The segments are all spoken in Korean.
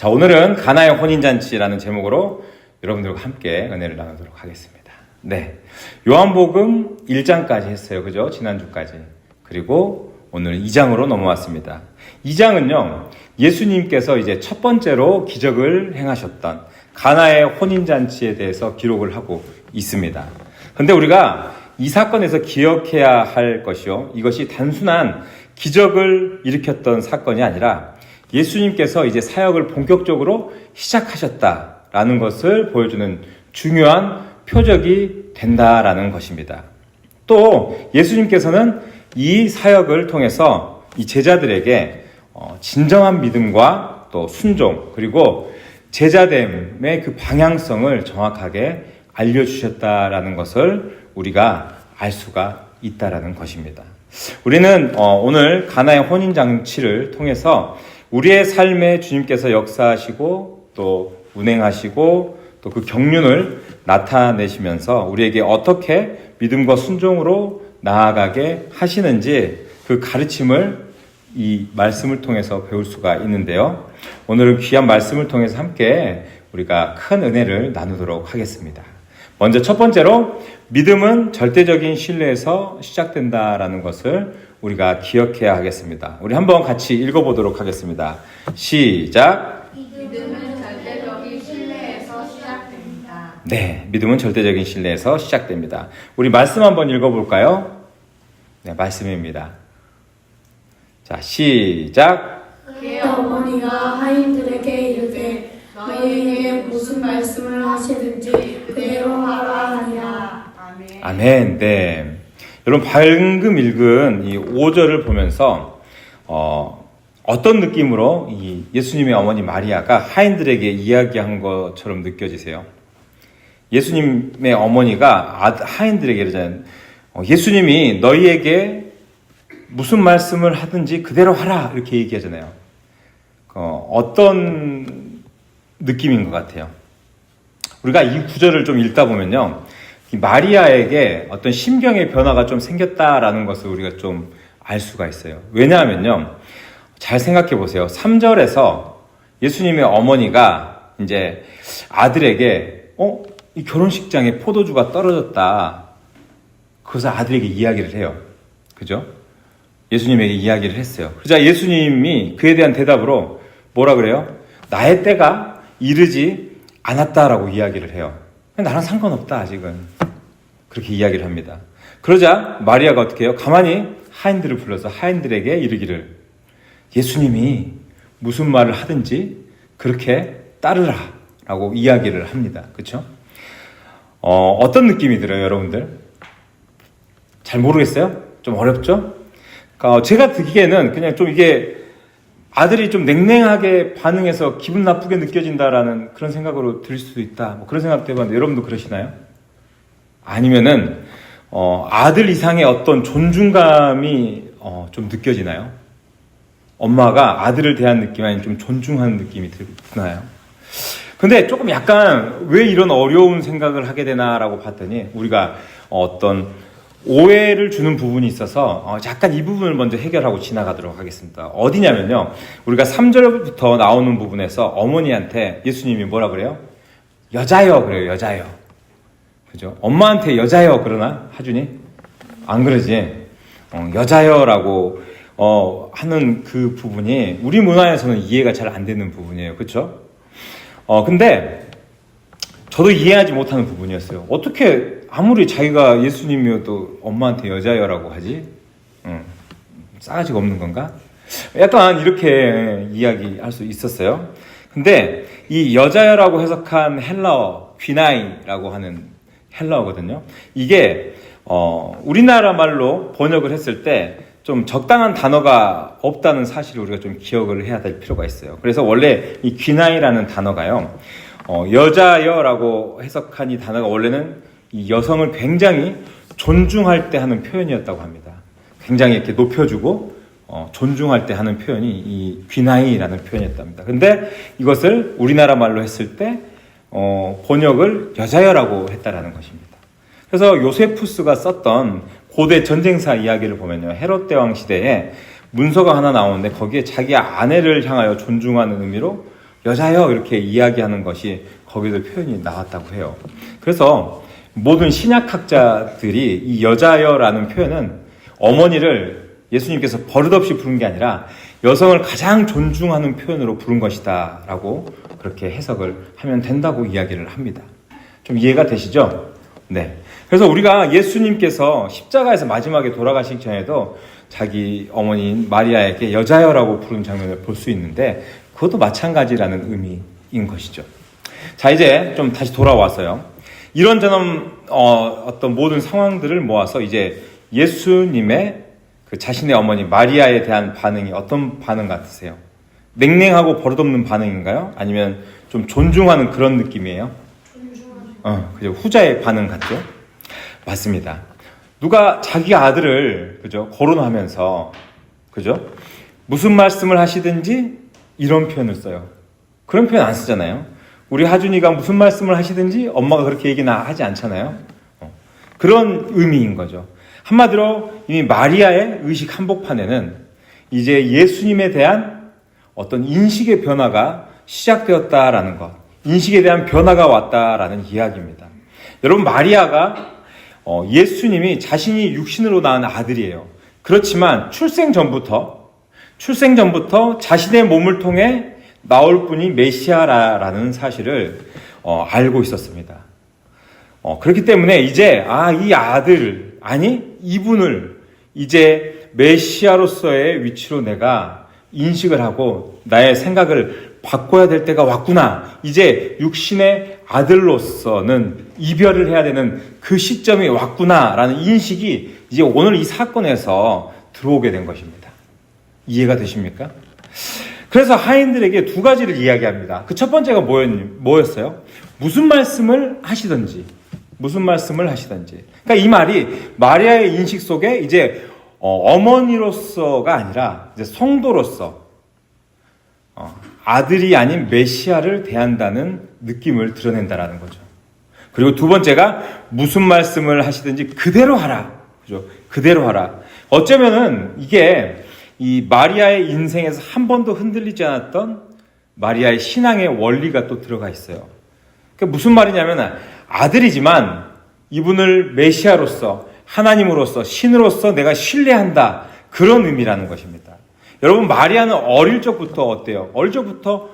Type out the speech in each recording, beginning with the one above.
자, 오늘은 가나의 혼인잔치라는 제목으로 여러분들과 함께 은혜를 나누도록 하겠습니다. 네. 요한복음 1장까지 했어요. 그죠? 지난주까지. 그리고 오늘 2장으로 넘어왔습니다. 2장은요, 예수님께서 이제 첫 번째로 기적을 행하셨던 가나의 혼인잔치에 대해서 기록을 하고 있습니다. 근데 우리가 이 사건에서 기억해야 할 것이요. 이것이 단순한 기적을 일으켰던 사건이 아니라 예수님께서 이제 사역을 본격적으로 시작하셨다라는 것을 보여주는 중요한 표적이 된다라는 것입니다. 또 예수님께서는 이 사역을 통해서 이 제자들에게 어, 진정한 믿음과 또 순종 그리고 제자됨의 그 방향성을 정확하게 알려주셨다라는 것을 우리가 알 수가 있다라는 것입니다. 우리는 어, 오늘 가나의 혼인 장치를 통해서 우리의 삶에 주님께서 역사하시고 또 운행하시고 또 그 경륜을 나타내시면서 우리에게 어떻게 믿음과 순종으로 나아가게 하시는지 그 가르침을 이 말씀을 통해서 배울 수가 있는데요. 오늘은 귀한 말씀을 통해서 함께 우리가 큰 은혜를 나누도록 하겠습니다. 먼저 첫 번째로 믿음은 절대적인 신뢰에서 시작된다라는 것을 우리가 기억해야 하겠습니다. 우리 한번 같이 읽어보도록 하겠습니다. 시작. 믿음은 절대적인 신뢰에서 시작됩니다. 네, 믿음은 절대적인 신뢰에서 시작됩니다. 우리 말씀 한번 읽어볼까요? 네, 말씀입니다. 자, 시작. 그의 어머니가 하인들에게 이르되 너희에게 무슨 말씀을 하시든지 그대로 하라 하니라 아멘. 아멘. 네. 여러분 방금 읽은 이 5절을 보면서 어, 어떤 느낌으로 이 예수님의 어머니 마리아가 하인들에게 이야기한 것처럼 느껴지세요? 예수님의 어머니가 아- 하인들에게 이러잖아요. 어, 예수님이 너희에게 무슨 말씀을 하든지 그대로 하라 이렇게 얘기하잖아요. 어, 어떤 느낌인 것 같아요. 우리가 이 구절을 좀 읽다 보면요. 이 마리아에게 어떤 심경의 변화가 좀 생겼다라는 것을 우리가 좀 알 수가 있어요. 왜냐하면요. 잘 생각해 보세요. 3절에서 예수님의 어머니가 이제 아들에게, 어? 이 결혼식장에 포도주가 떨어졌다. 그래서 아들에게 이야기를 해요. 그죠? 예수님에게 이야기를 했어요. 그러자 예수님이 그에 대한 대답으로 뭐라 그래요? 나의 때가 이르지 않았다라고 이야기를 해요. 나랑 상관없다, 아직은. 그렇게 이야기를 합니다. 그러자 마리아가 어떻게 해요? 가만히 하인들을 불러서 하인들에게 이르기를 예수님이 무슨 말을 하든지 그렇게 따르라 라고 이야기를 합니다. 그쵸? 어, 어떤 느낌이 들어요, 여러분들? 잘 모르겠어요? 좀 어렵죠? 그러니까 제가 듣기에는 그냥 좀 이게 아들이 좀 냉랭하게 반응해서 기분 나쁘게 느껴진다라는 그런 생각으로 들 수도 있다. 뭐 그런 생각도 해봤는데 여러분도 그러시나요? 아니면은 어, 아들 이상의 어떤 존중감이 어, 좀 느껴지나요? 엄마가 아들을 대한 느낌 아니면 좀 존중하는 느낌이 드나요? 근데 조금 약간 왜 이런 어려운 생각을 하게 되나라고 봤더니 우리가 어떤 오해를 주는 부분이 있어서 어, 약간 이 부분을 먼저 해결하고 지나가도록 하겠습니다. 어디냐면요. 우리가 3절부터 나오는 부분에서 어머니한테 예수님이 뭐라 그래요? 여자여 그래요. 여자여. 그죠? 엄마한테 여자여 그러나 하준이? 안 그러지. 어, 여자여라고 어, 하는 그 부분이 우리 문화에서는 이해가 잘 안 되는 부분이에요. 그렇죠? 어, 근데 저도 이해하지 못하는 부분이었어요. 어떻게 아무리 자기가 예수님이어도 엄마한테 여자여라고 하지? 응. 싸가지가 없는 건가? 약간 이렇게 이야기할 수 있었어요. 근데 이 여자여라고 해석한 헬라어 귀나이라고 하는 헬라어거든요. 이게 어, 우리나라 말로 번역을 했을 때 좀 적당한 단어가 없다는 사실을 우리가 좀 기억을 해야 될 필요가 있어요. 그래서 원래 이 귀나이라는 단어가요. 어, 여자여라고 해석한 이 단어가 원래는 이 여성을 굉장히 존중할 때 하는 표현이었다고 합니다. 굉장히 이렇게 높여주고 어, 존중할 때 하는 표현이 이 귀나이라는 표현이었답니다. 근데 이것을 우리나라 말로 했을 때 어, 번역을 여자여라고 했다라는 것입니다. 그래서 요세푸스가 썼던 고대 전쟁사 이야기를 보면요. 헤롯 대왕 시대에 문서가 하나 나오는데 거기에 자기 아내를 향하여 존중하는 의미로 여자여 이렇게 이야기하는 것이 거기도 표현이 나왔다고 해요. 그래서 모든 신약학자들이 이 여자여라는 표현은 어머니를 예수님께서 버릇없이 부른 게 아니라 여성을 가장 존중하는 표현으로 부른 것이다 라고 그렇게 해석을 하면 된다고 이야기를 합니다. 좀 이해가 되시죠? 네. 그래서 우리가 예수님께서 십자가에서 마지막에 돌아가시기 전에도 자기 어머니인 마리아에게 여자여라고 부른 장면을 볼 수 있는데 그것도 마찬가지라는 의미인 것이죠. 자, 이제 좀 다시 돌아왔어요. 이런저런 어, 어떤 모든 상황들을 모아서 이제 예수님의 그 자신의 어머니 마리아에 대한 반응이 어떤 반응 같으세요? 냉랭하고 버릇없는 반응인가요? 아니면 좀 존중하는 그런 느낌이에요? 어, 그죠. 후자의 반응 같죠? 맞습니다. 누가 자기 아들을, 그죠. 거론하면서, 그죠. 무슨 말씀을 하시든지 이런 표현을 써요. 그런 표현 안 쓰잖아요. 우리 하준이가 무슨 말씀을 하시든지 엄마가 그렇게 얘기나 하지 않잖아요. 어, 그런 의미인 거죠. 한마디로 이미 마리아의 의식 한복판에는 이제 예수님에 대한 어떤 인식의 변화가 시작되었다라는 것, 인식에 대한 변화가 왔다라는 이야기입니다. 여러분, 마리아가 어, 예수님이 자신이 육신으로 낳은 아들이에요. 그렇지만 출생 전부터, 출생 전부터 자신의 몸을 통해 나올 분이 메시아라는 사실을 어, 알고 있었습니다. 어, 그렇기 때문에 이제, 아, 이 아들, 아니, 이분을 이제 메시아로서의 위치로 내가 인식을 하고 나의 생각을 바꿔야 될 때가 왔구나. 이제 육신의 아들로서는 이별을 해야 되는 그 시점이 왔구나라는 인식이 이제 오늘 이 사건에서 들어오게 된 것입니다. 이해가 되십니까? 그래서 하인들에게 두 가지를 이야기합니다. 그 첫 번째가 뭐였, 뭐였어요? 무슨 말씀을 하시든지, 무슨 말씀을 하시든지. 그러니까 이 말이 마리아의 인식 속에 이제 어, 어머니로서가 아니라 이제 성도로서 어, 아들이 아닌 메시아를 대한다는 느낌을 드러낸다라는 거죠. 그리고 두 번째가 무슨 말씀을 하시든지 그대로 하라. 그죠? 그대로 하라. 어쩌면은 이게 이 마리아의 인생에서 한 번도 흔들리지 않았던 마리아의 신앙의 원리가 또 들어가 있어요. 그 무슨 말이냐면 아들이지만 이분을 메시아로서 하나님으로서 신으로서 내가 신뢰한다 그런 의미라는 것입니다. 여러분 마리아는 어릴 적부터 어때요? 어릴 적부터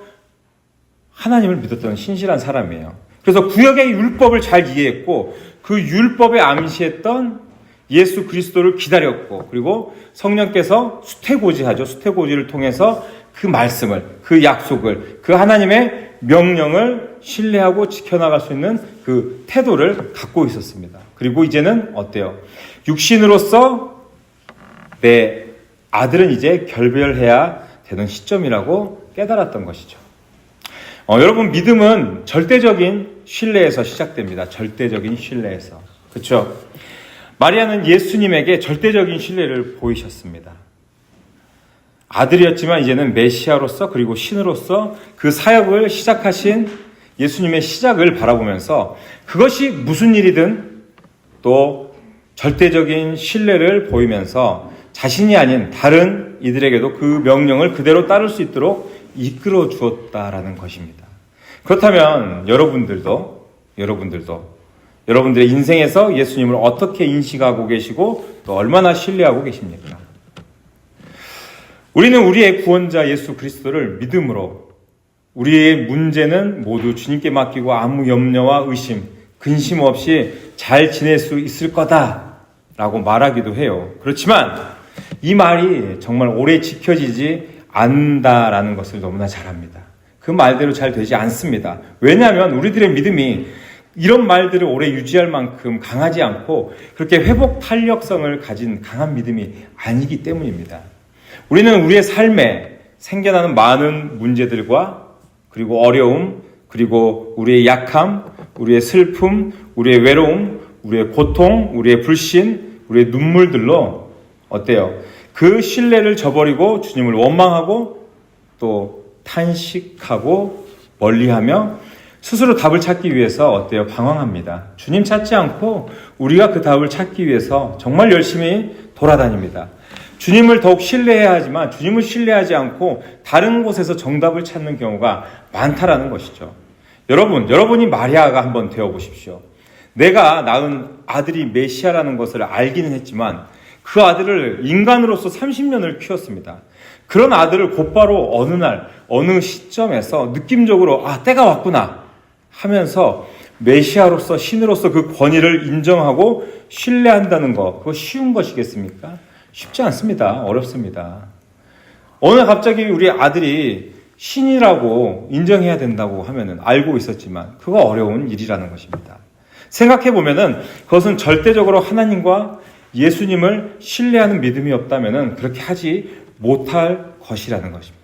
하나님을 믿었던 신실한 사람이에요. 그래서 구역의 율법을 잘 이해했고 그 율법에 암시했던 예수 그리스도를 기다렸고 그리고 성령께서 수태고지하죠. 수태고지를 통해서 그 말씀을 그 약속을 그 하나님의 명령을 신뢰하고 지켜나갈 수 있는 그 태도를 갖고 있었습니다. 그리고 이제는 어때요? 육신으로서 내 아들은 이제 결별해야 되는 시점이라고 깨달았던 것이죠. 어, 여러분 믿음은 절대적인 신뢰에서 시작됩니다. 절대적인 신뢰에서. 그렇죠? 마리아는 예수님에게 절대적인 신뢰를 보이셨습니다. 아들이었지만 이제는 메시아로서 그리고 신으로서 그 사역을 시작하신 예수님의 시작을 바라보면서 그것이 무슨 일이든 또 절대적인 신뢰를 보이면서 자신이 아닌 다른 이들에게도 그 명령을 그대로 따를 수 있도록 이끌어 주었다라는 것입니다. 그렇다면 여러분들도 여러분들도 여러분들의 인생에서 예수님을 어떻게 인식하고 계시고 또 얼마나 신뢰하고 계십니까? 우리는 우리의 구원자 예수 그리스도를 믿음으로 우리의 문제는 모두 주님께 맡기고 아무 염려와 의심, 근심 없이 잘 지낼 수 있을 거다라고 말하기도 해요. 그렇지만 이 말이 정말 오래 지켜지지 않는다라는 것을 너무나 잘 압니다. 그 말대로 잘 되지 않습니다. 왜냐하면 우리들의 믿음이 이런 말들을 오래 유지할 만큼 강하지 않고 그렇게 회복 탄력성을 가진 강한 믿음이 아니기 때문입니다. 우리는 우리의 삶에 생겨나는 많은 문제들과 그리고 어려움, 그리고 우리의 약함, 우리의 슬픔, 우리의 외로움, 우리의 고통, 우리의 불신, 우리의 눈물들로 어때요? 그 신뢰를 저버리고 주님을 원망하고 또 탄식하고 멀리하며 스스로 답을 찾기 위해서 어때요? 방황합니다. 주님 찾지 않고 우리가 그 답을 찾기 위해서 정말 열심히 돌아다닙니다. 주님을 더욱 신뢰해야 하지만 주님을 신뢰하지 않고 다른 곳에서 정답을 찾는 경우가 많다라는 것이죠. 여러분, 여러분이 마리아가 한번 되어 보십시오. 내가 낳은 아들이 메시아라는 것을 알기는 했지만 그 아들을 인간으로서 30년을 키웠습니다. 그런 아들을 곧바로 어느 날, 어느 시점에서 느낌적으로 아, 때가 왔구나 하면서 메시아로서 신으로서 그 권위를 인정하고 신뢰한다는 것, 그거 쉬운 것이겠습니까? 쉽지 않습니다. 어렵습니다. 어느 날 갑자기 우리 아들이 신이라고 인정해야 된다고 하면은 알고 있었지만 그거 어려운 일이라는 것입니다. 생각해 보면은 그것은 절대적으로 하나님과 예수님을 신뢰하는 믿음이 없다면은 그렇게 하지 못할 것이라는 것입니다.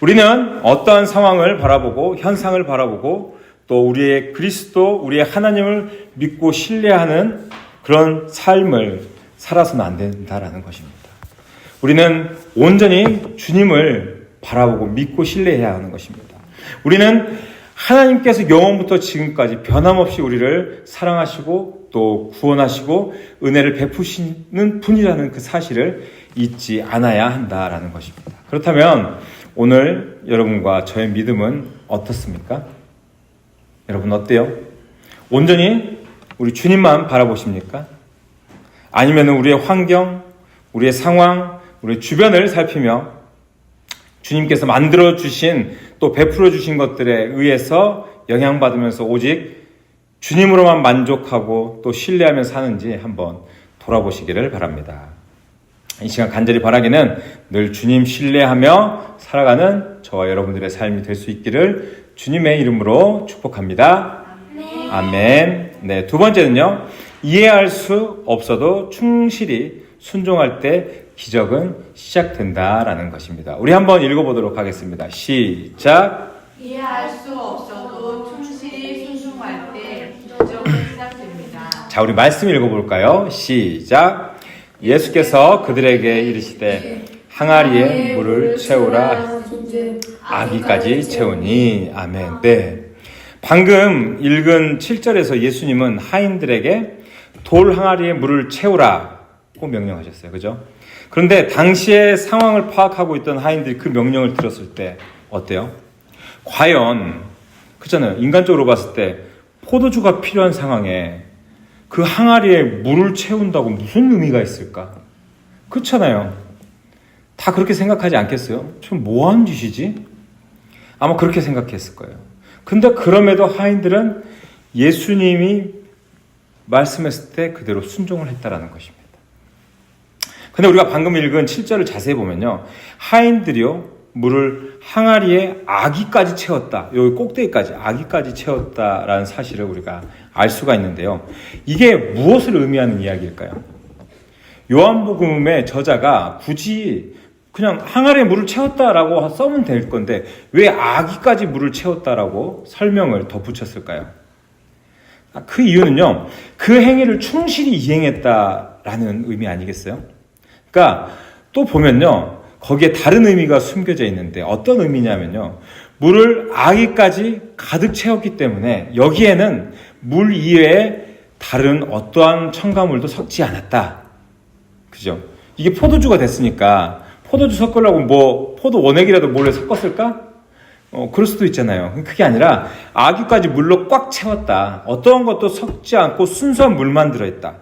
우리는 어떠한 상황을 바라보고 현상을 바라보고 또 우리의 그리스도, 우리의 하나님을 믿고 신뢰하는 그런 삶을 살아서는 안 된다라는 것입니다. 우리는 온전히 주님을 바라보고 믿고 신뢰해야 하는 것입니다. 우리는 하나님께서 영원부터 지금까지 변함없이 우리를 사랑하시고 또 구원하시고 은혜를 베푸시는 분이라는 그 사실을 잊지 않아야 한다라는 것입니다. 그렇다면 오늘 여러분과 저의 믿음은 어떻습니까? 여러분 어때요? 온전히 우리 주님만 바라보십니까? 아니면 우리의 환경, 우리의 상황, 우리 주변을 살피며 주님께서 만들어 주신 또 베풀어 주신 것들에 의해서 영향받으면서 오직 주님으로만 만족하고 또 신뢰하며 사는지 한번 돌아보시기를 바랍니다. 이 시간 간절히 바라기는 늘 주님 신뢰하며 살아가는 저와 여러분들의 삶이 될 수 있기를 주님의 이름으로 축복합니다. 아멘. 네, 두 번째는요. 이해할 수 없어도 충실히 순종할 때 기적은 시작된다라는 것입니다. 우리 한번 읽어보도록 하겠습니다. 시작. 이해할 수 없어도 충실히 순종할 때 기적은 시작됩니다. 자, 우리 말씀 읽어볼까요? 시작. 예수께서 그들에게 이르시되 항아리에 물을 채우라 아기까지 채우니 아멘. 네. 방금 읽은 7절에서 예수님은 하인들에게 돌 항아리에 물을 채우라고 명령하셨어요. 그죠? 그런데 당시의 상황을 파악하고 있던 하인들이 그 명령을 들었을 때 어때요? 과연 그잖아요. 인간적으로 봤을 때 포도주가 필요한 상황에 그 항아리에 물을 채운다고 무슨 의미가 있을까? 그렇잖아요. 다 그렇게 생각하지 않겠어요? 좀 뭐하는 짓이지? 아마 그렇게 생각했을 거예요. 근데 그럼에도 하인들은 예수님이 말씀했을 때 그대로 순종을 했다라는 것입니다. 근데 우리가 방금 읽은 7절을 자세히 보면요. 하인들이요. 물을 항아리에 아기까지 채웠다. 여기 꼭대기까지 아기까지 채웠다라는 사실을 우리가 알 수가 있는데요. 이게 무엇을 의미하는 이야기일까요? 요한복음의 저자가 굳이 그냥 항아리에 물을 채웠다라고 써면 될 건데 왜 아기까지 물을 채웠다라고 설명을 덧붙였을까요? 아, 그 이유는요. 그 행위를 충실히 이행했다라는 의미 아니겠어요? 그러니까 또 보면요. 거기에 다른 의미가 숨겨져 있는데 어떤 의미냐면요. 물을 아기까지 가득 채웠기 때문에 여기에는 물 이외에 다른 어떠한 첨가물도 섞지 않았다. 그죠? 이게 포도주가 됐으니까 포도주 섞으려고 뭐 포도 원액이라도 몰래 섞었을까? 어, 그럴 수도 있잖아요. 그게 아니라 아기까지 물로 꽉 채웠다. 어떠한 것도 섞지 않고 순수한 물만 들어있다.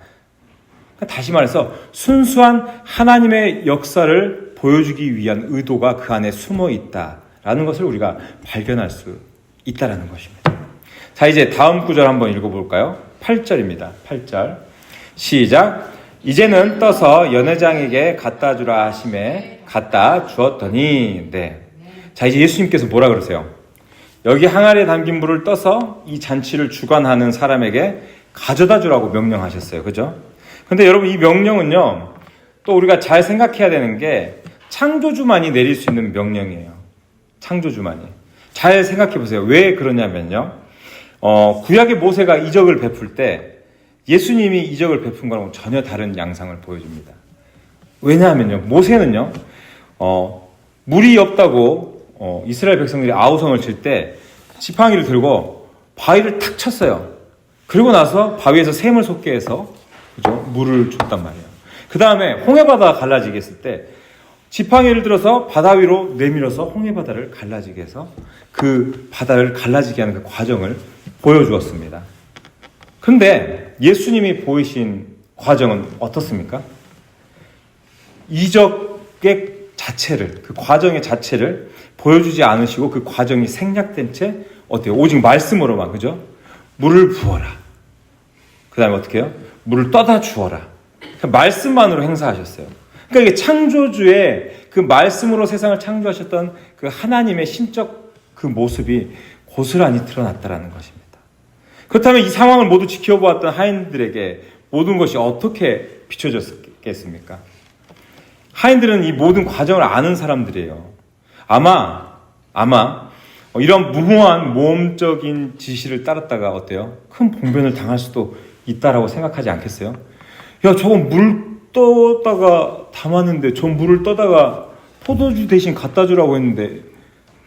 그러니까 다시 말해서 순수한 하나님의 역사를 보여주기 위한 의도가 그 안에 숨어 있다라는 것을 우리가 발견할 수 있다라는 것입니다. 자, 이제 다음 구절 한번 읽어볼까요? 8절입니다. 8절. 시작. 이제는 떠서 연회장에게 갖다 주라 하심에 갖다 주었더니, 네. 자, 이제 예수님께서 뭐라 그러세요? 여기 항아리에 담긴 물을 떠서 이 잔치를 주관하는 사람에게 가져다 주라고 명령하셨어요. 그죠? 근데 여러분 이 명령은요. 또 우리가 잘 생각해야 되는 게 창조주만이 내릴 수 있는 명령이에요. 창조주만이. 잘 생각해 보세요. 왜 그러냐면요. 어, 구약의 모세가 이적을 베풀 때 예수님이 이적을 베푼 거랑 전혀 다른 양상을 보여줍니다. 왜냐하면요. 모세는요. 어, 물이 없다고 어, 이스라엘 백성들이 아우성을 칠 때 지팡이를 들고 바위를 탁 쳤어요. 그리고 나서 바위에서 샘을 솟게 해서 그죠? 물을 줬단 말이에요. 그 다음에 홍해바다가 갈라지게 했을 때 지팡이를 들어서 바다 위로 내밀어서 홍해 바다를 갈라지게 해서 그 바다를 갈라지게 하는 그 과정을 보여주었습니다. 그런데 예수님이 보이신 과정은 어떻습니까? 이적의 자체를 그 과정의 자체를 보여주지 않으시고 그 과정이 생략된 채 어때요? 오직 말씀으로만 그죠? 물을 부어라. 그 다음에 어떻게 해요? 물을 떠다 주어라. 그 말씀만으로 행사하셨어요. 그러니까 이게 창조주의 그 말씀으로 세상을 창조하셨던 그 하나님의 신적 그 모습이 고스란히 드러났다라는 것입니다. 그렇다면 이 상황을 모두 지켜보았던 하인들에게 모든 것이 어떻게 비춰졌겠습니까? 하인들은 이 모든 과정을 아는 사람들이에요. 아마, 아마, 이런 무모한 모험적인 지시를 따랐다가 어때요? 큰 봉변을 당할 수도 있다라고 생각하지 않겠어요? 야, 저거 물 떠다가 담았는데 저 물을 떠다가 포도주 대신 갖다 주라고 했는데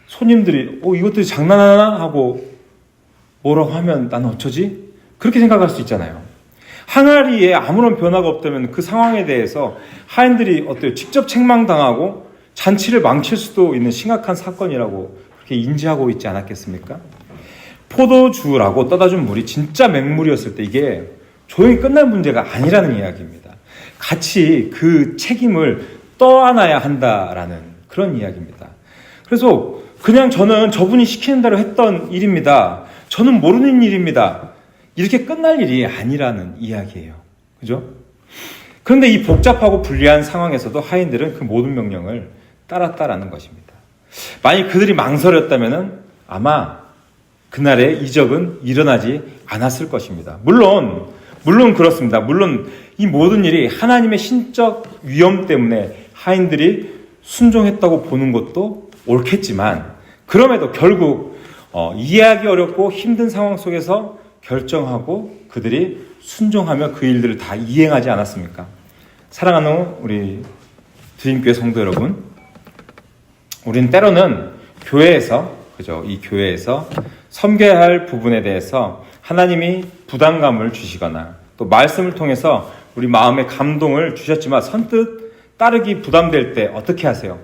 손님들이 어, 이것들이 장난하나? 하고 뭐라고 하면 나는 어쩌지? 그렇게 생각할 수 있잖아요. 항아리에 아무런 변화가 없다면 그 상황에 대해서 하인들이 어때요? 직접 책망당하고 잔치를 망칠 수도 있는 심각한 사건이라고 그렇게 인지하고 있지 않았겠습니까? 포도주라고 떠다 준 물이 진짜 맹물이었을 때 이게 조용히 끝날 문제가 아니라는 이야기입니다. 같이 그 책임을 떠안아야 한다라는 그런 이야기입니다. 그래서 그냥 저는 저분이 시키는 대로 했던 일입니다. 저는 모르는 일입니다. 이렇게 끝날 일이 아니라는 이야기예요. 그죠? 그런데 이 복잡하고 불리한 상황에서도 하인들은 그 모든 명령을 따랐다라는 것입니다. 만약 그들이 망설였다면 아마 그날의 이적은 일어나지 않았을 것입니다. 물론, 물론 그렇습니다. 물론 이 모든 일이 하나님의 신적 위험 때문에 하인들이 순종했다고 보는 것도 옳겠지만, 그럼에도 결국 어, 이해하기 어렵고 힘든 상황 속에서 결정하고 그들이 순종하며 그 일들을 다 이행하지 않았습니까? 사랑하는 우리 드림교회 성도 여러분, 우리는 때로는 교회에서 그죠? 이 교회에서 섬겨야 할 부분에 대해서 하나님이 부담감을 주시거나 또 말씀을 통해서 우리 마음에 감동을 주셨지만 선뜻 따르기 부담될 때 어떻게 하세요?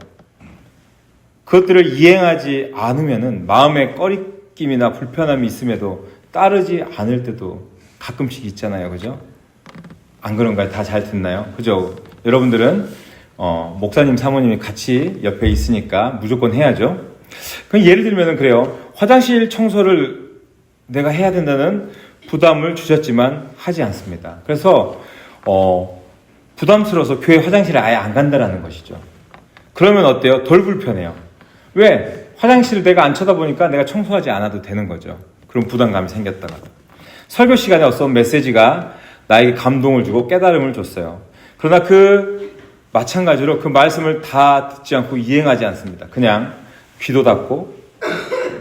그것들을 이행하지 않으면은 마음에 꺼리낌이나 불편함이 있음에도 따르지 않을 때도 가끔씩 있잖아요. 그죠? 안 그런가요? 다 잘 듣나요? 그죠? 여러분들은 어, 목사님, 사모님이 같이 옆에 있으니까 무조건 해야죠. 그럼 예를 들면 그래요. 화장실 청소를 내가 해야 된다는 부담을 주셨지만 하지 않습니다. 그래서 어, 부담스러워서 교회 화장실에 아예 안 간다라는 것이죠. 그러면 어때요? 덜 불편해요. 왜? 화장실을 내가 안 쳐다보니까 내가 청소하지 않아도 되는 거죠. 그런 부담감이 생겼다가. 설교 시간에 어떤 메시지가 나에게 감동을 주고 깨달음을 줬어요. 그러나 그 마찬가지로 그 말씀을 다 듣지 않고 이행하지 않습니다. 그냥 귀도 닫고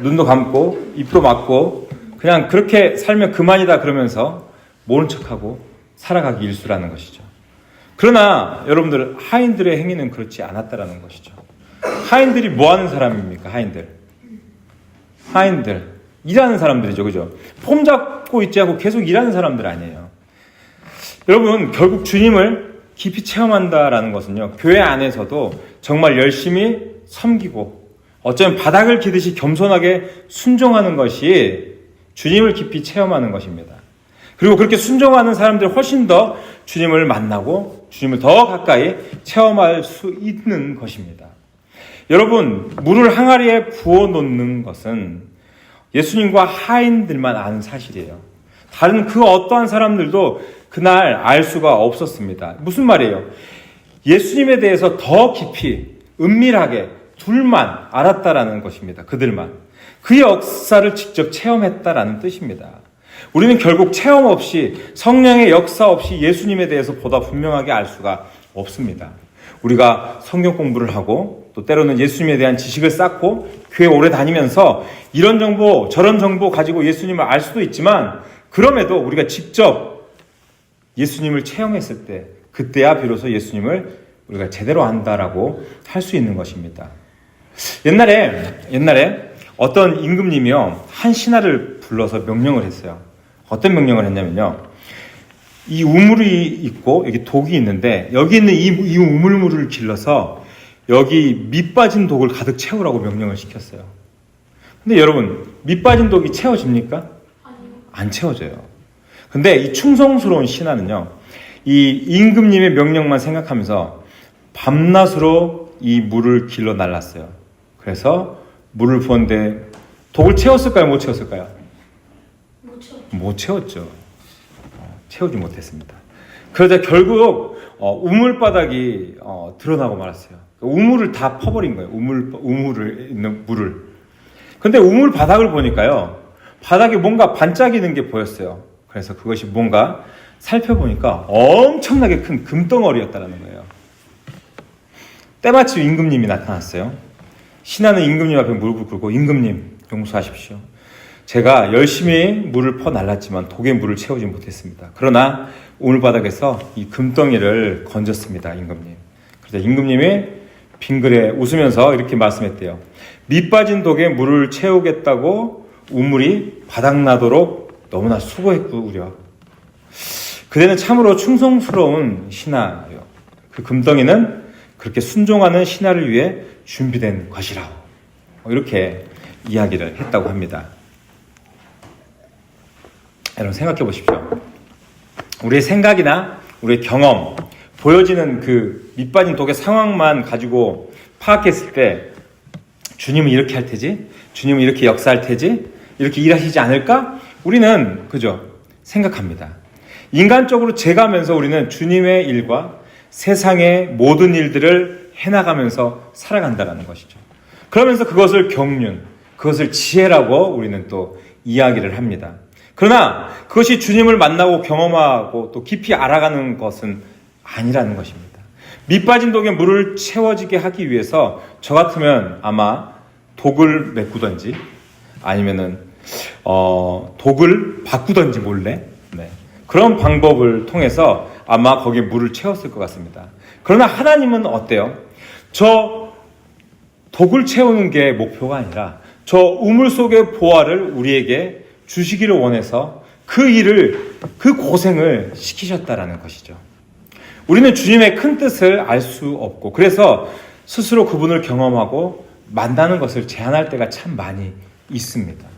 눈도 감고 입도 막고 그냥 그렇게 살면 그만이다 그러면서 모른 척하고 살아가기 일수라는 것이죠. 그러나 여러분들 하인들의 행위는 그렇지 않았다라는 것이죠. 하인들이 뭐 하는 사람입니까? 하인들. 하인들. 일하는 사람들이죠. 그죠? 폼 잡고 있지 않고 계속 일하는 사람들 아니에요. 여러분, 결국 주님을 깊이 체험한다라는 것은요, 교회 안에서도 정말 열심히 섬기고, 어쩌면 바닥을 기듯이 겸손하게 순종하는 것이 주님을 깊이 체험하는 것입니다. 그리고 그렇게 순종하는 사람들 훨씬 더 주님을 만나고 주님을 더 가까이 체험할 수 있는 것입니다. 여러분, 물을 항아리에 부어 놓는 것은 예수님과 하인들만 아는 사실이에요. 다른 그 어떠한 사람들도 그날 알 수가 없었습니다. 무슨 말이에요? 예수님에 대해서 더 깊이, 은밀하게 둘만 알았다라는 것입니다. 그들만. 그 역사를 직접 체험했다라는 뜻입니다. 우리는 결국 체험 없이 성령의 역사 없이 예수님에 대해서 보다 분명하게 알 수가 없습니다. 우리가 성경 공부를 하고 또 때로는 예수님에 대한 지식을 쌓고 교회 오래 다니면서 이런 정보 저런 정보 가지고 예수님을 알 수도 있지만 그럼에도 우리가 직접 예수님을 체험했을 때 그때야 비로소 예수님을 우리가 제대로 안다라고 할 수 있는 것입니다. 옛날에 옛날에 어떤 임금님이요 한 신하를 불러서 명령을 했어요. 어떤 명령을 했냐면요. 이 우물이 있고 여기 독이 있는데 여기 있는 이, 이 우물물을 길러서 여기 밑 빠진 독을 가득 채우라고 명령을 시켰어요. 근데 여러분, 밑 빠진 독이 채워집니까? 안 채워져요. 근데 이 충성스러운 신하는요, 이 임금님의 명령만 생각하면서 밤낮으로 이 물을 길러 날랐어요. 그래서 물을 부었는데 독을 채웠을까요? 못 채웠을까요? 못 채웠죠. 어, 채우지 못했습니다. 그러자 결국 어, 우물바닥이 어, 드러나고 말았어요. 우물을 다 퍼버린 거예요. 우물 우물을 있는 물을. 근데 우물 바닥을 보니까요. 바닥에 뭔가 반짝이는 게 보였어요. 그래서 그것이 뭔가 살펴보니까 엄청나게 큰 금덩어리였다라는 거예요. 때마침 임금님이 나타났어요. 신하는 임금님 앞에 무릎을 꿇고 임금님 용서하십시오. 제가 열심히 물을 퍼 날랐지만 독의 물을 채우지 못했습니다. 그러나 우물바닥에서 이 금덩이를 건졌습니다, 임금님. 그래서 임금님이 빙그레 웃으면서 이렇게 말씀했대요. 밑 빠진 독에 물을 채우겠다고 우물이 바닥나도록 너무나 수고했구려. 그대는 참으로 충성스러운 신하요. 그 금덩이는 그렇게 순종하는 신하를 위해 준비된 것이라. 이렇게 이야기를 했다고 합니다. 여러분 생각해 보십시오. 우리의 생각이나 우리의 경험, 보여지는 그 밑빠진 독의 상황만 가지고 파악했을 때 주님은 이렇게 할 테지? 주님은 이렇게 역사할 테지? 이렇게 일하시지 않을까? 우리는 그죠? 생각합니다. 인간적으로 재가면서 우리는 주님의 일과 세상의 모든 일들을 해나가면서 살아간다는 것이죠. 그러면서 그것을 경륜, 그것을 지혜라고 우리는 또 이야기를 합니다. 그러나 그것이 주님을 만나고 경험하고 또 깊이 알아가는 것은 아니라는 것입니다. 밑빠진 독에 물을 채워지게 하기 위해서 저 같으면 아마 독을 메꾸던지 아니면은 어, 독을 바꾸던지 몰래 네. 그런 방법을 통해서 아마 거기에 물을 채웠을 것 같습니다. 그러나 하나님은 어때요? 저 독을 채우는 게 목표가 아니라 저 우물 속의 보화를 우리에게 주시기를 원해서 그 일을 그 고생을 시키셨다라는 것이죠. 우리는 주님의 큰 뜻을 알 수 없고 그래서 스스로 그분을 경험하고 만나는 것을 제한할 때가 참 많이 있습니다.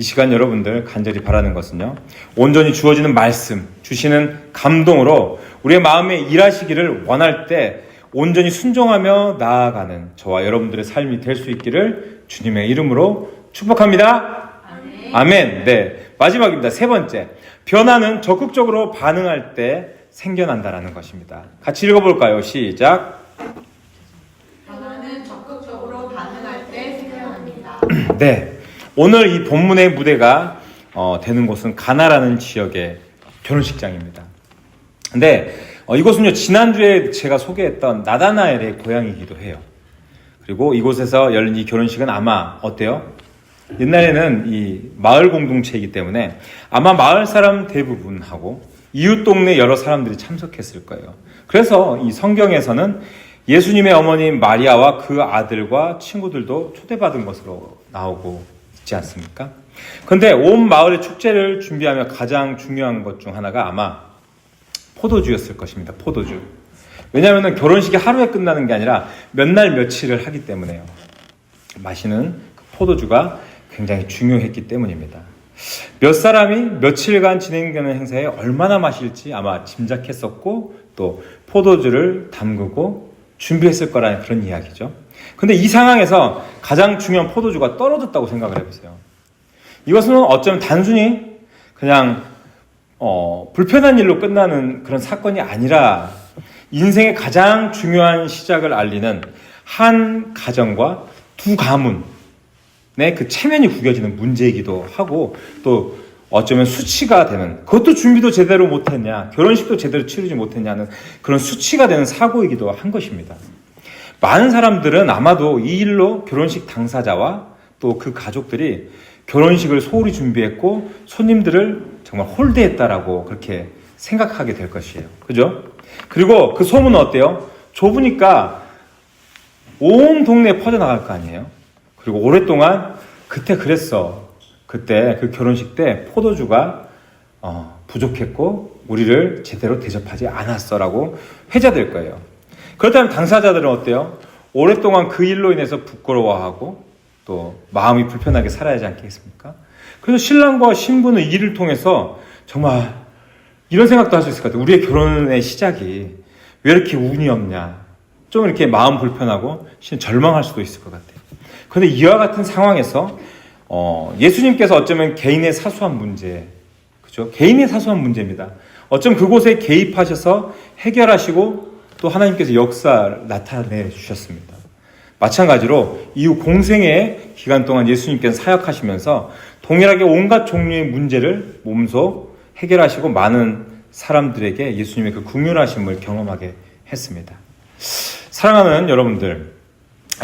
이 시간 여러분들 간절히 바라는 것은요. 온전히 주어지는 말씀, 주시는 감동으로 우리의 마음에 일하시기를 원할 때 온전히 순종하며 나아가는 저와 여러분들의 삶이 될 수 있기를 주님의 이름으로 축복합니다. 아멘. 네. 마지막입니다. 세 번째. 변화는 적극적으로 반응할 때 생겨난다라는 것입니다. 같이 읽어볼까요? 시작. 변화는 적극적으로 반응할 때 생겨납니다. 네. 오늘 이 본문의 무대가 어, 되는 곳은 가나라는 지역의 결혼식장입니다. 근데 어, 이곳은요 지난주에 제가 소개했던 나다나엘의 고향이기도 해요. 그리고 이곳에서 열린 이 결혼식은 아마 어때요? 옛날에는 이 마을 공동체이기 때문에 아마 마을 사람 대부분하고 이웃 동네 여러 사람들이 참석했을 거예요. 그래서 이 성경에서는 예수님의 어머니 마리아와 그 아들과 친구들도 초대받은 것으로 나오고 있지 않습니까? 근데 온 마을의 축제를 준비하며 가장 중요한 것 중 하나가 아마 포도주였을 것입니다. 포도주. 왜냐하면 결혼식이 하루에 끝나는 게 아니라 몇 날 며칠을 하기 때문에요. 마시는 그 포도주가 굉장히 중요했기 때문입니다. 몇 사람이 며칠간 진행되는 행사에 얼마나 마실지 아마 짐작했었고 또 포도주를 담그고 준비했을 거라는 그런 이야기죠. 근데 이 상황에서 가장 중요한 포도주가 떨어졌다고 생각을 해보세요. 이것은 어쩌면 단순히 그냥 어, 불편한 일로 끝나는 그런 사건이 아니라 인생의 가장 중요한 시작을 알리는 한 가정과 두 가문의 그 체면이 구겨지는 문제이기도 하고 또 어쩌면 수치가 되는 그것도 준비도 제대로 못했냐 결혼식도 제대로 치르지 못했냐는 그런 수치가 되는 사고이기도 한 것입니다. 많은 사람들은 아마도 이 일로 결혼식 당사자와 또 그 가족들이 결혼식을 소홀히 준비했고 손님들을 정말 홀대했다라고 그렇게 생각하게 될 것이에요. 그죠? 그리고 그 소문은 어때요? 좁으니까 온 동네에 퍼져나갈 거 아니에요? 그리고 오랫동안 그때 그랬어. 그때 그 결혼식 때 포도주가 어, 부족했고 우리를 제대로 대접하지 않았어라고 회자될 거예요. 그렇다면 당사자들은 어때요? 오랫동안 그 일로 인해서 부끄러워하고 또 마음이 불편하게 살아야 하지 않겠습니까? 그래서 신랑과 신부는 이 일을 통해서 정말 이런 생각도 할 수 있을 것 같아요. 우리의 결혼의 시작이 왜 이렇게 운이 없냐. 좀 이렇게 마음 불편하고 신 절망할 수도 있을 것 같아요. 그런데 이와 같은 상황에서 어, 예수님께서 어쩌면 개인의 사소한 문제, 그죠? 개인의 사소한 문제입니다. 어쩜 그곳에 개입하셔서 해결하시고 또 하나님께서 역사를 나타내 주셨습니다. 마찬가지로 이후 공생의 기간 동안 예수님께서 사역하시면서 동일하게 온갖 종류의 문제를 몸소 해결하시고 많은 사람들에게 예수님의 그 궁휼하심을 경험하게 했습니다. 사랑하는 여러분들,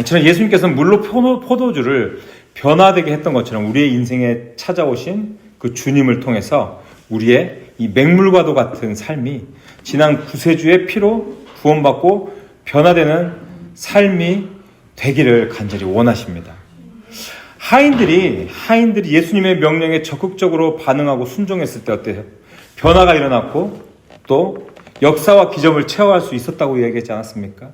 저는 예수님께서는 물로 포도- 포도주를 변화되게 했던 것처럼 우리의 인생에 찾아오신 그 주님을 통해서 우리의 이 맹물과도 같은 삶이 지난 구세주의 피로 구원받고 변화되는 삶이 되기를 간절히 원하십니다. 하인들이 하인들이 예수님의 명령에 적극적으로 반응하고 순종했을 때 어때요? 변화가 일어났고 또 역사와 기적을 체험할 수 있었다고 이야기하지 않았습니까?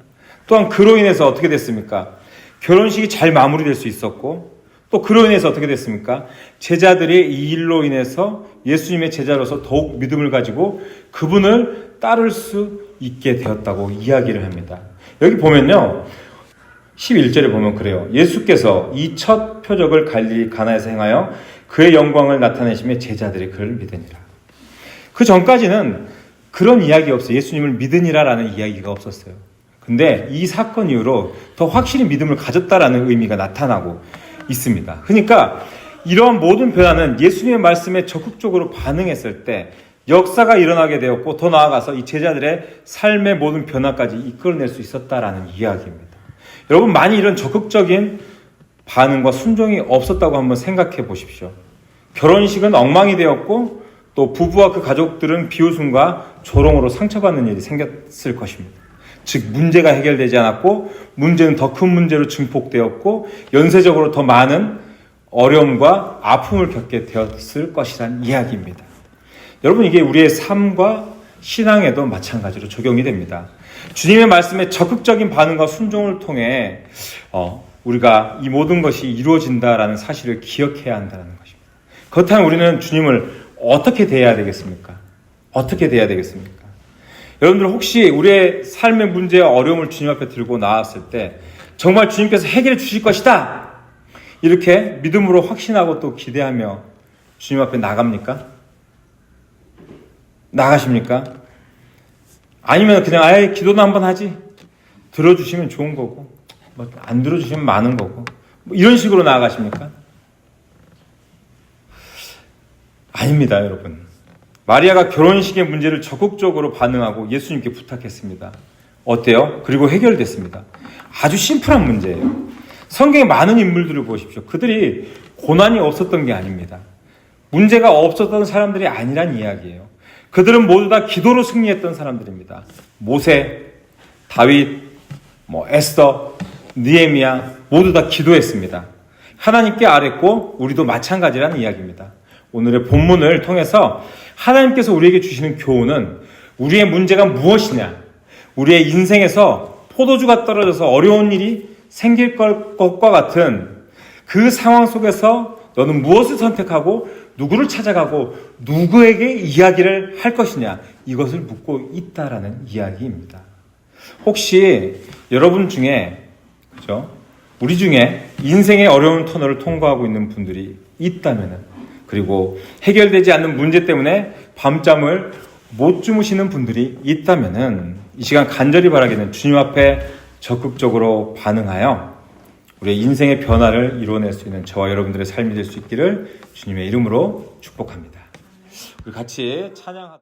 또한 그로 인해서 어떻게 됐습니까? 결혼식이 잘 마무리될 수 있었고 또 그로 인해서 어떻게 됐습니까? 제자들이 이 일로 인해서 예수님의 제자로서 더욱 믿음을 가지고 그분을 따를 수 있게 되었다고 이야기를 합니다. 여기 보면요. 11절에 보면 그래요. 예수께서 이 첫 표적을 갈릴리 가나에서 행하여 그의 영광을 나타내시며 제자들이 그를 믿으니라. 그 전까지는 그런 이야기 없어요. 예수님을 믿으니라라는 이야기가 없었어요. 근데 이 사건 이후로 더 확실히 믿음을 가졌다라는 의미가 나타나고 있습니다. 그러니까 이러한 모든 변화는 예수님의 말씀에 적극적으로 반응했을 때 역사가 일어나게 되었고 더 나아가서 이 제자들의 삶의 모든 변화까지 이끌어낼 수 있었다라는 이야기입니다. 여러분 많이 이런 적극적인 반응과 순종이 없었다고 한번 생각해 보십시오. 결혼식은 엉망이 되었고 또 부부와 그 가족들은 비웃음과 조롱으로 상처받는 일이 생겼을 것입니다. 즉 문제가 해결되지 않았고 문제는 더 큰 문제로 증폭되었고 연쇄적으로 더 많은 어려움과 아픔을 겪게 되었을 것이란 이야기입니다. 여러분 이게 우리의 삶과 신앙에도 마찬가지로 적용이 됩니다. 주님의 말씀에 적극적인 반응과 순종을 통해 어, 우리가 이 모든 것이 이루어진다라는 사실을 기억해야 한다는 것입니다. 그렇다면 우리는 주님을 어떻게 대해야 되겠습니까? 어떻게 대해야 되겠습니까? 여러분들 혹시 우리의 삶의 문제와 어려움을 주님 앞에 들고 나왔을 때 정말 주님께서 해결해 주실 것이다. 이렇게 믿음으로 확신하고 또 기대하며 주님 앞에 나갑니까? 나가십니까? 아니면 그냥 아예 기도나 한번 하지. 들어주시면 좋은 거고, 뭐 안 들어주시면 많은 거고, 뭐 이런 식으로 나아가십니까? 아닙니다, 여러분. 마리아가 결혼식의 문제를 적극적으로 반응하고 예수님께 부탁했습니다. 어때요? 그리고 해결됐습니다. 아주 심플한 문제예요. 성경에 많은 인물들을 보십시오. 그들이 고난이 없었던 게 아닙니다. 문제가 없었던 사람들이 아니란 이야기예요. 그들은 모두 다 기도로 승리했던 사람들입니다. 모세, 다윗, 뭐 에스더, 느헤미야 모두 다 기도했습니다. 하나님께 아뢰고 우리도 마찬가지라는 이야기입니다. 오늘의 본문을 통해서 하나님께서 우리에게 주시는 교훈은 우리의 문제가 무엇이냐, 우리의 인생에서 포도주가 떨어져서 어려운 일이 생길 것과 같은 그 상황 속에서 너는 무엇을 선택하고 누구를 찾아가고 누구에게 이야기를 할 것이냐 이것을 묻고 있다라는 이야기입니다. 혹시 여러분 중에 그죠? 우리 중에 인생의 어려운 터널을 통과하고 있는 분들이 있다면은 그리고 해결되지 않는 문제 때문에 밤잠을 못 주무시는 분들이 있다면은 이 시간 간절히 바라기는 주님 앞에 적극적으로 반응하여 우리의 인생의 변화를 이루어낼 수 있는 저와 여러분들의 삶이 될 수 있기를 주님의 이름으로 축복합니다. 우리 같이 찬양